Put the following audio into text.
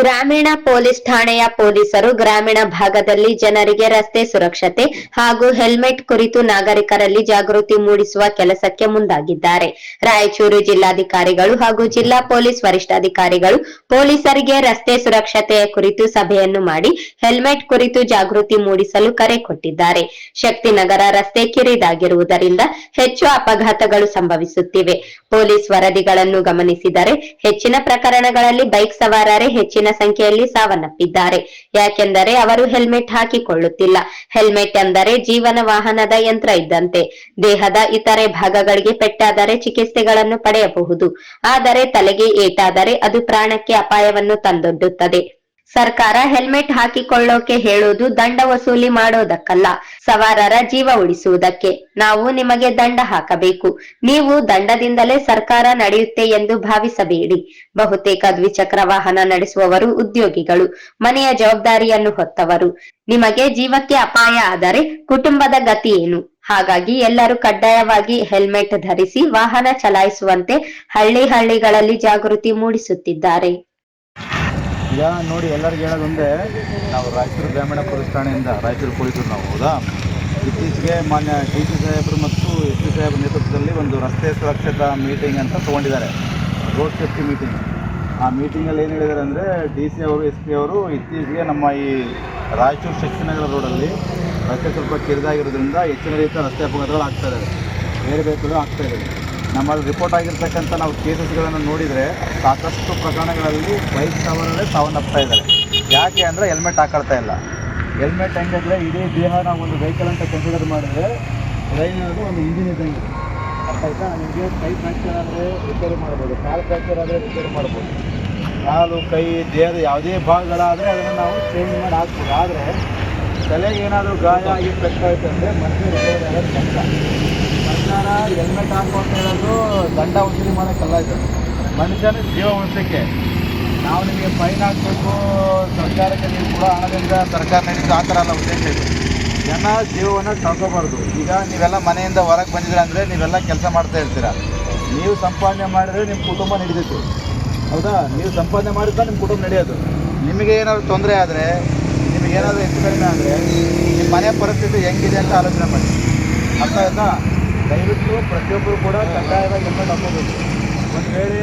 ಗ್ರಾಮೀಣ ಪೊಲೀಸ್ ಠಾಣೆಯ ಪೊಲೀಸರು ಗ್ರಾಮೀಣ ಭಾಗದಲ್ಲಿ ಜನರಿಗೆ ರಸ್ತೆ ಸುರಕ್ಷತೆ ಹಾಗೂ ಹೆಲ್ಮೆಟ್ ಕುರಿತು ನಾಗರಿಕರಲ್ಲಿ ಜಾಗೃತಿ ಮೂಡಿಸುವ ಕೆಲಸಕ್ಕೆ ಮುಂದಾಗಿದ್ದಾರೆ. ರಾಯಚೂರು ಜಿಲ್ಲಾಧಿಕಾರಿಗಳು ಹಾಗೂ ಜಿಲ್ಲಾ ಪೊಲೀಸ್ ವರಿಷ್ಠಾಧಿಕಾರಿಗಳು ಪೊಲೀಸರಿಗೆ ರಸ್ತೆ ಸುರಕ್ಷತೆಯ ಕುರಿತು ಸಭೆಯನ್ನು ಮಾಡಿ ಹೆಲ್ಮೆಟ್ ಕುರಿತು ಜಾಗೃತಿ ಮೂಡಿಸಲು ಕರೆ ಕೊಟ್ಟಿದ್ದಾರೆ. ಶಕ್ತಿನಗರ ರಸ್ತೆ ಕಿರಿದಾಗಿರುವುದರಿಂದ ಹೆಚ್ಚು ಅಪಘಾತಗಳು ಸಂಭವಿಸುತ್ತಿವೆ. ಪೊಲೀಸ್ ವರದಿಗಳನ್ನು ಗಮನಿಸಿದರೆ ಹೆಚ್ಚಿನ ಪ್ರಕರಣಗಳಲ್ಲಿ ಬೈಕ್ ಸವಾರರೇ ಹೆಚ್ಚಿನ ಸಂಖ್ಯೆಯಲ್ಲಿ ಸಾವನ್ನಪ್ಪಿದ್ದಾರೆ. ಯಾಕೆಂದರೆ ಅವರು ಹೆಲ್ಮೆಟ್ ಹಾಕಿಕೊಳ್ಳುತ್ತಿಲ್ಲ. ಹೆಲ್ಮೆಟ್ ಎಂದರೆ ಜೀವನ ವಾಹನದ ಯಂತ್ರ ಇದ್ದಂತೆ. ದೇಹದ ಇತರೆ ಭಾಗಗಳಿಗೆ ಪೆಟ್ಟಾದರೆ ಚಿಕಿತ್ಸೆಗಳನ್ನು ಪಡೆಯಬಹುದು. ಆದರೆ ತಲೆಗೆ ಏಟಾದರೆ ಅದು ಪ್ರಾಣಕ್ಕೆ ಅಪಾಯವನ್ನು ತಂದೊಡ್ಡುತ್ತದೆ. ಸರ್ಕಾರ ಹೆಲ್ಮೆಟ್ ಹಾಕಿಕೊಳ್ಳೋಕೆ ಹೇಳುವುದು ದಂಡ ವಸೂಲಿ ಮಾಡೋದಕ್ಕಲ್ಲ, ಸವಾರರ ಜೀವ ಉಳಿಸುವುದಕ್ಕೆ. ನಾವು ನಿಮಗೆ ದಂಡ ಹಾಕಬೇಕು. ನೀವು ದಂಡದಿಂದಲೇ ಸರ್ಕಾರ ನಡೆಯುತ್ತೆ ಎಂದು ಭಾವಿಸಬೇಡಿ. ಬಹುತೇಕ ದ್ವಿಚಕ್ರ ವಾಹನ ನಡೆಸುವವರು ಉದ್ಯೋಗಿಗಳು, ಮನೆಯ ಜವಾಬ್ದಾರಿಯನ್ನು ಹೊತ್ತವರು. ನಿಮಗೆ ಜೀವಕ್ಕೆ ಅಪಾಯ ಆದರೆ ಕುಟುಂಬದ ಗತಿ ಏನು? ಹಾಗಾಗಿ ಎಲ್ಲರೂ ಕಡ್ಡಾಯವಾಗಿ ಹೆಲ್ಮೆಟ್ ಧರಿಸಿ ವಾಹನ ಚಲಾಯಿಸುವಂತೆ ಹಳ್ಳಿ ಹಳ್ಳಿಗಳಲ್ಲಿ ಜಾಗೃತಿ ಮೂಡಿಸುತ್ತಿದ್ದಾರೆ. ಈಗ ನೋಡಿ ಎಲ್ಲರಿಗೂ ಹೇಳೋದೊಂದೇ ನಾವು ರಾಯಚೂರು ಗ್ರಾಮೀಣ ಪೊಲೀಸ್ ಠಾಣೆಯಿಂದ ರಾಯಚೂರು ಪೊಲೀಸರು ನಾವು, ಹೌದಾ? ಇತ್ತೀಚೆಗೆ ಮಾನ್ಯ ಡಿ ಸಿ ಸಾಹೇಬರು ಮತ್ತು ಎಸ್ ಪಿ ಸಾಹೇಬರ ನೇತೃತ್ವದಲ್ಲಿ ಒಂದು ರಸ್ತೆ ಸುರಕ್ಷತಾ ಮೀಟಿಂಗ್ ಅಂತ ತೊಗೊಂಡಿದ್ದಾರೆ. Road safety meeting. ಆ ಮೀಟಿಂಗಲ್ಲಿ ಏನು ಹೇಳಿದ್ದಾರೆ ಅಂದರೆ, ಡಿ ಸಿ ಅವರು, ಎಸ್ ಪಿ ಅವರು ಇತ್ತೀಚೆಗೆ ನಮ್ಮ ಈ ರಾಯಚೂರು ಶಕ್ತಿನಗರ ರೋಡಲ್ಲಿ ರಸ್ತೆ ಸ್ವಲ್ಪ ಕಿರಿದಾಗಿರೋದ್ರಿಂದ ಹೆಚ್ಚಿನ ರೀತಿಯ ರಸ್ತೆ ಅಪಘಾತಗಳು ಆಗ್ತಾ ಬೇರೆ ಬೇರೆ ಆಗ್ತಾ ನಮ್ಮಲ್ಲಿ ರಿಪೋರ್ಟ್ ಆಗಿರ್ತಕ್ಕಂಥ ನಾವು ಕೇಸಸ್ಗಳನ್ನು ನೋಡಿದರೆ ಸಾಕಷ್ಟು ಪ್ರಕರಣಗಳಲ್ಲಿ ಬೈಕ್ ಸವಾರರೇ ಸಾವನ್ನಪ್ತಾ ಇದ್ದಾರೆ. ಯಾಕೆ ಅಂದರೆ ಹೆಲ್ಮೆಟ್ ಹಾಕೊಳ್ತಾ ಇಲ್ಲ. ಹೆಲ್ಮೆಟ್ ಹೆಂಗಂದರೆ ಇಡೀ ದೇಹ ನಾವು ಒಂದು ವೆಹಿಕಲ್ ಅಂತ ಕನ್ಸಿಡರ್ ಮಾಡಿದರೆ ಅನ್ನೋದು ಒಂದು ಇಂಜಿನ್ ಇದ್ದಂಗೆ ಇದೆ. ಅರ್ಥ ಆಯ್ತಾ? ನಿಮಗೆ ಕೈ ಫ್ರ್ಯಾಕ್ಚರ್ ಆದರೆ ರಿಪೇರಿ ಮಾಡ್ಬೋದು, ಕಾಲು ಫ್ರ್ಯಾಕ್ಚರ್ ಆದರೆ ರಿಪೇರಿ ಮಾಡ್ಬೋದು. ಕಾಲು, ಕೈ, ದೇಹದ ಯಾವುದೇ ಭಾಗಗಳಾದರೆ ಅದನ್ನು ನಾವು ಚೇಂಜ್ ಮಾಡಿ ಹಾಕ್ಬೋದು ಆದರೆ ತಲೆಗೆ ಏನಾದರೂ ಗಾಯ ಆಗಿ ಪೆಟ್ಟಾಯ್ತು ಅಂದರೆ ಮತ್ತೆ ರಿಪೇರಿ ಆಗೋದು ಹೆಲ್ಮೆಟ್ ಹಾಕು ಹೇಳೋದು ದಂಡ ವಸೂಲಿ ಮಾಡೋಕ್ಕಲ್ಲ ಇದು. ಮನುಷ್ಯನ ಜೀವ ಉಳಿಸಲಿಕ್ಕೆ ನಾವು ನಿಮಗೆ ಫೈನ್ ಹಾಕಬೇಕು, ಸರ್ಕಾರಕ್ಕೆ ನೀವು ಕೂಡ ಹಣದಿಂದ ಸರ್ಕಾರ ನಡೀತು ಆ ಥರ ಅಲ್ಲ ಉದ್ದೇಶ ಇದೆ. ಜನ ಜೀವವನ್ನು ಕಳ್ಕೋಬಾರ್ದು ಈಗ ನೀವೆಲ್ಲ ಮನೆಯಿಂದ ಹೊರಗೆ ಬಂದಿದ್ದೀರ ಅಂದರೆ ನೀವೆಲ್ಲ ಕೆಲಸ ಮಾಡ್ತಾ ಇರ್ತೀರ. ನೀವು ಸಂಪಾದನೆ ಮಾಡಿದ್ರೆ ನಿಮ್ಮ ಕುಟುಂಬ ನಡೀತೈತಿ. ಹೌದಾ? ನೀವು ಸಂಪಾದನೆ ಮಾಡಿದ್ರೆ ನಿಮ್ಮ ಕುಟುಂಬ ನಡೆಯೋದು. ನಿಮಗೆ ಏನಾದರೂ ತೊಂದರೆ ಆದರೆ ನಿಮಗೇನಾದರೂ ಹೆಚ್ಚು ಕಡಿಮೆ ಆದರೆ, ನಿಮ್ಮ ಮನೆ ಪರಿಸ್ಥಿತಿ ಹೆಂಗಿದೆ ಅಂತ ಆಲೋಚನೆ ಮಾಡಿ. ಅರ್ಥ ಆಯ್ತಾ? ದಯವಿಟ್ಟು ಪ್ರತಿಯೊಬ್ಬರು ಕೂಡ ಕಡ್ಡಾಯವಾಗಿ ಹೆಲ್ಮೆಟ್ ಹಾಕೋಬೇಕು ಒಂದು ವೇಳೆ